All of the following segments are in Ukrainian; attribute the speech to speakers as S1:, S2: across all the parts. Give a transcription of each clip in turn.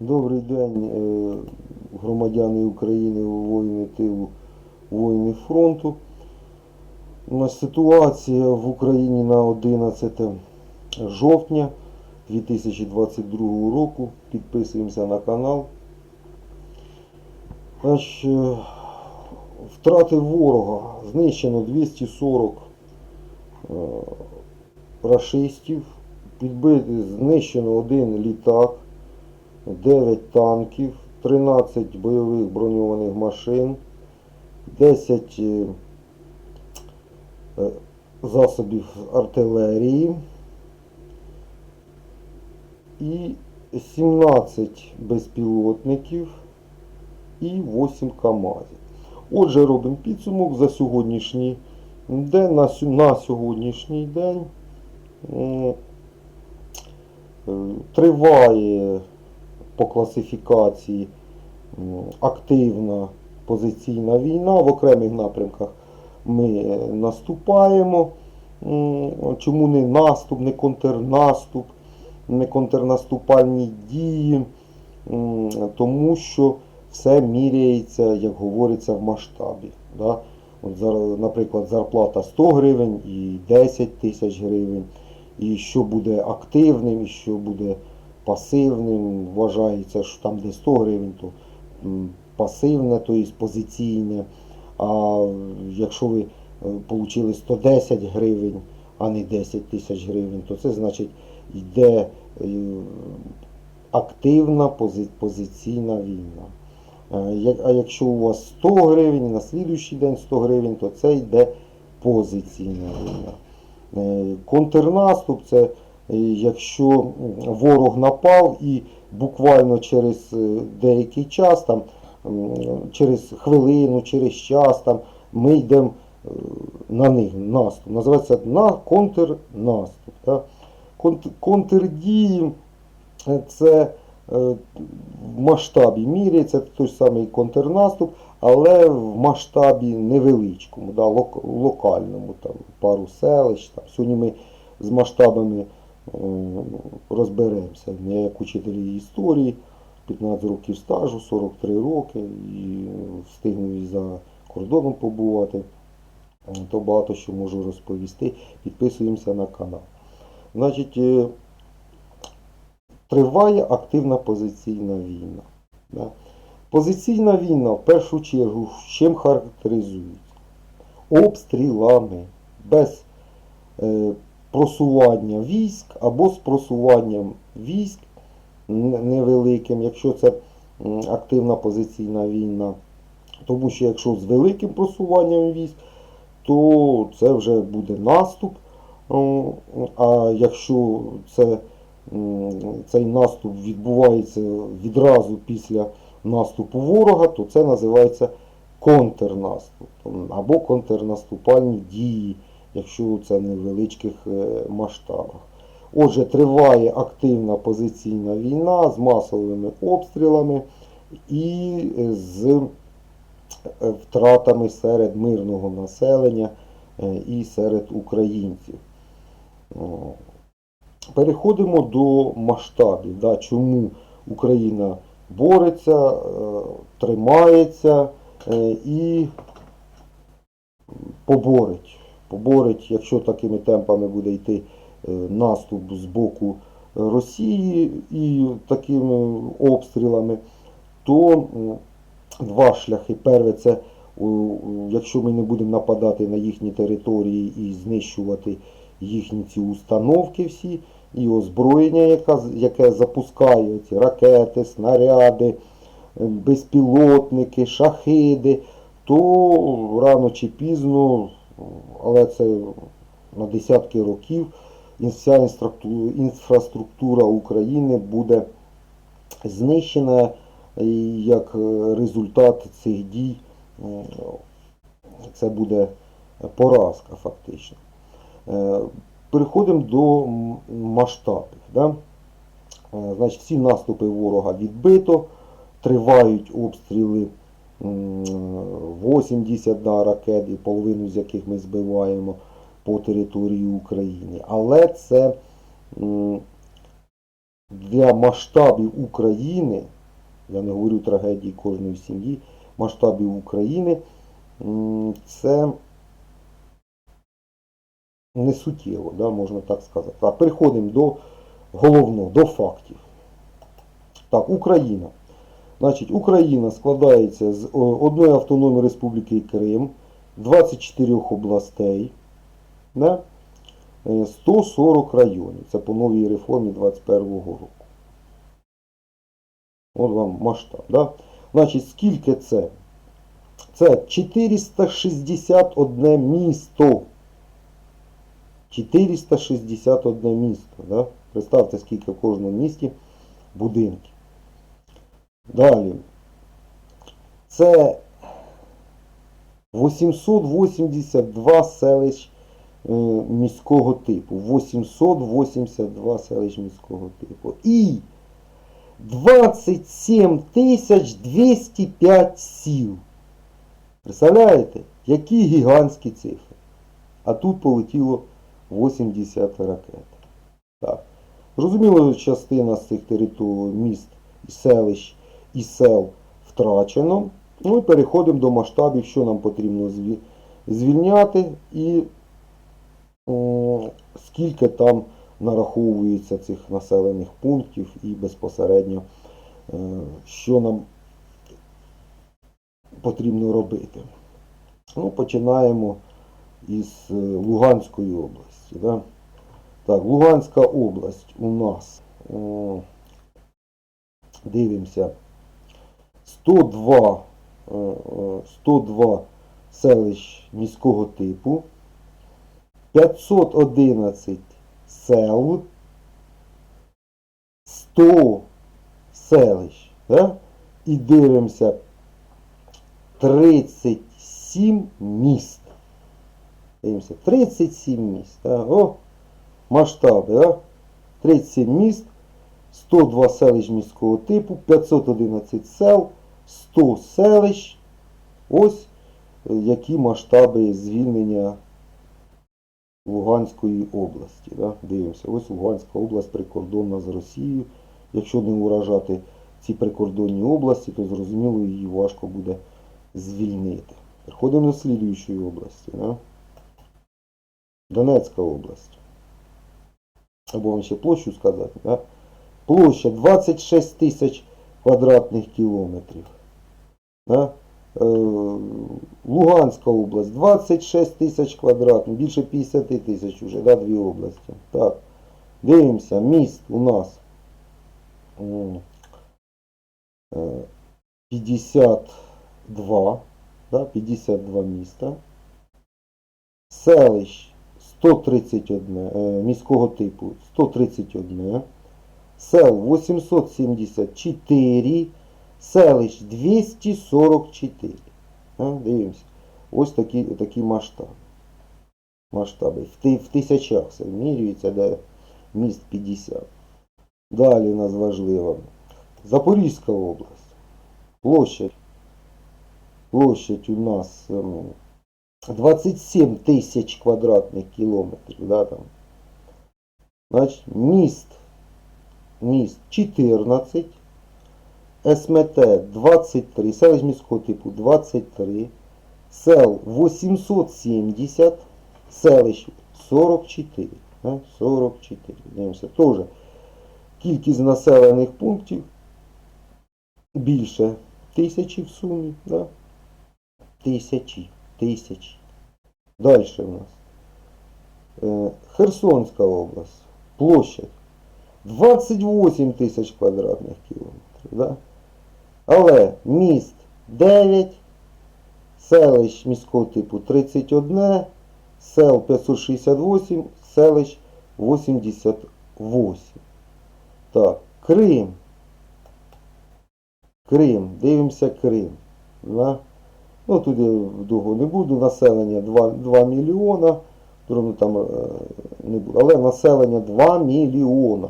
S1: Добрий день, е, громадяни України, воїни тилу, воїни фронту. Ситуація в Україні на 11 жовтня 2022 року. Підписуємося на канал. Значить, е, втрати ворога знищено 240 е, рашистів, підбити, знищено один літак. 9 танків, 13 бойових броньованих машин, 10 е, е, засобів артилерії і 17 безпілотників і 8 КАМАЗів. Отже, робимо підсумок за сьогоднішній день. На, на сьогоднішній день е, триває по класифікації активна позиційна війна. В окремих напрямках ми е, наступаємо. Чому не наступ, не контрнаступ, не контрнаступальні дії? Тому що все міряється, як говориться, в масштабі. Да? От, наприклад, зарплата 100 гривень і 10 тисяч гривень. І що буде активним, і що буде пасивним. Вважається, що там де 100 гривень, то пасивне, тобто позиційне. А якщо ви отримали 110 гривень, а не 10 тисяч гривень, то це значить йде е, активна позиційна війна. Е, А якщо у вас 100 гривень і на слідуючий день 100 гривень, то це йде позиційна війна. Е, Контрнаступ це е, якщо ворог напав і буквально через е, деякий час, там, через хвилину, через час там, ми йдемо е, на них наступ. Називається на контрнаступ. Контрдії е, це в масштабі міряється той самий контрнаступ, але в масштабі невеличкому, да, локальному, там, пару селищ. Там. Сьогодні ми з масштабами розберемося. Я як учитель історії, 15 років стажу, 43 роки, і встигну і за кордоном побувати, то багато що можу розповісти. Підписуємося на канал. Значить, е, триває активна позиційна війна. Позиційна війна в першу чергу чим характеризується? Обстрілами, без е, просування військ або з просуванням військ невеликим, якщо це активна позиційна війна. Тому що якщо з великим просуванням військ, то це вже буде наступ. А якщо це, цей наступ відбувається відразу після наступу ворога, то це називається контрнаступ або контрнаступальні дії, якщо це не в величких е, масштабах. Отже, триває активна позиційна війна з масовими обстрілами і з е, втратами серед мирного населення е, і серед українців. Переходимо до масштабів. Да, чому Україна бореться, тримається і поборить. Поборить, якщо такими темпами буде йти е, наступ з боку Росії і такими обстрілами, то два шляхи. Перше, це якщо ми не будемо нападати на їхні території і знищувати їхні ці установки всі, і озброєння, яка, яке запускає ці ракети, снаряди, е, безпілотники, шахиди, то рано чи пізно, але це на десятки років, вся інфраструктура України буде знищена і як е, результат цих дій це буде поразка фактично. Е, Переходимо до масштабів. Да? Е, Значить, всі наступи ворога відбито, тривають обстріли 80 да, ракет, і половину з яких ми збиваємо по території України. Але це для масштабів України, я не говорю трагедії кожної сім'ї, масштабів України, це не суттєво, да, можна так сказати. Так, переходимо до головного, до фактів. Так, Україна. Значить, Україна складається з о, одної автономної республіки Крим, 24 областей, да, е, 140 районів. Це по новій реформі 21 року. От вам масштаб. Да? Значить, скільки це? Це 461 місто. 461 місто. Да? Представте, скільки в кожному місті будинків. Далі. Це 882 селищ е, міського типу. 882 селищ міського типу. І 27 тисяч 205 сіл. Представляєте, які гігантські цифри. А тут полетіло 80 ракет. Так. Зрозуміло, частина з цих територій міст і селищ і сел втрачено. Ну і переходимо до масштабів, що нам потрібно звільняти і м, скільки там нараховується цих населених пунктів і безпосередньо, е, що нам потрібно робити. Ну, починаємо із е, Луганської області. Да? Так, Луганська область у нас. е, Дивимося. 102, е, е, 102 селищ міського типу, 511 сел, 100 селищ. Да? І дивимося 37 міст. Дивимося, 37 міст. Да? О, масштаби. Да? 37 міст. 102 селищ міського типу, 511 сел, 100 селищ. Ось е, які масштаби звільнення Луганської області. Да? Дивимося, ось Луганська область прикордонна з Росією. Якщо не уражати ці прикордонні області, то зрозуміло її важко буде звільнити. Переходимо до слідуючої області. Да? Донецька область. Або вам ще площу сказати. Да? Площа 26 тисяч квадратних кілометрів. Да? Е, Луганська область 26 тисяч квадратних, більше 50 тисяч вже, да, дві області. Так. Дивимося, міст у нас е, 52, да, 52 міста. Селищ 131, е, міського типу 131 сел 874, селищ 244. А, дивимося. Ось такі, такі масштаби. Масштаби. В, ти- в тисячах це вмірюється, де міст 50. Далі у нас важливо. Запорізька область. Площадь. Площадь у нас ем, 27 тисяч квадратних кілометрів. Да, там. Значить, міст міст 14, СМТ 23, селищ міського типу 23, сел 870, селищ 44. 44. Дивимося. Теж кількість населених пунктів більше тисячі в сумі. Да? Тисячі. Тисячі. Далі у нас. Е, Херсонська область. Площадь 28 тисяч квадратних кілометрів. Да? Але міст 9, селищ міського типу 31, сел 568, селищ 88. Так, Крим. Крим. Дивимося Крим. Да? Ну, тут я довго не буду. Населення 2, 2 мільйона. Там е, не буде. Але населення 2 мільйона.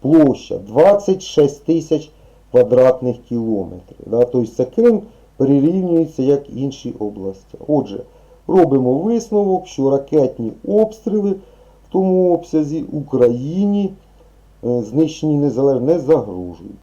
S1: Площа 26 тисяч квадратних кілометрів. Да? Тобто Крим перерівнюється як інші області. Отже, робимо висновок, що ракетні обстріли в тому обсязі Україні знищені незалежно не загрожують.